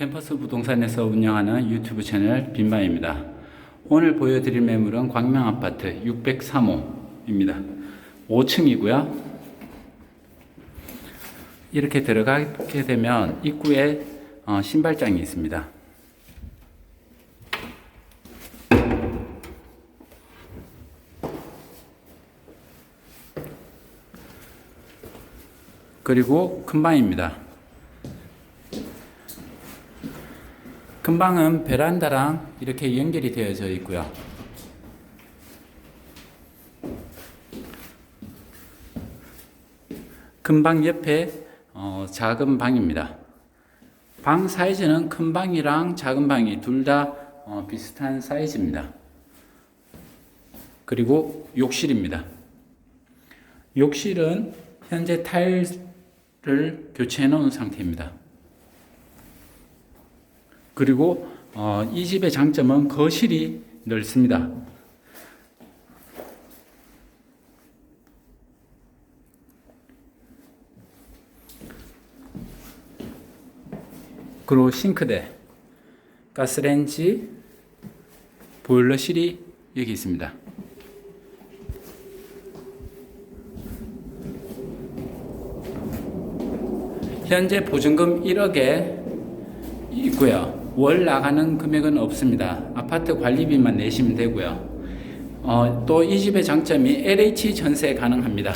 캠퍼스 부동산에서 운영하는 유튜브 채널 빈바입니다. 오늘 보여드릴 매물은 광명 아파트 603호입니다. 5층이고요. 이렇게 들어가게 되면 입구에 어, 신발장이 있습니다. 그리고 큰 방입니다. 큰 방은 베란다랑 이렇게 연결이 되어져 있고요. 큰방 옆에 어, 작은 방입니다. 방 사이즈는 큰 방이랑 작은 방이 둘다 어, 비슷한 사이즈입니다. 그리고 욕실입니다. 욕실은 현재 타일을 교체해 놓은 상태입니다. 그리고 어, 이 집의 장점은 거실이 넓습니다. 그리고 싱크대, 가스레인지, 보일러실이 여기 있습니다. 현재 보증금 1억에 있고요. 월 나가는 금액은 없습니다. 아파트 관리비만 내시면 되고요. 어, 또 이 집의 장점이 LH 전세 가능합니다.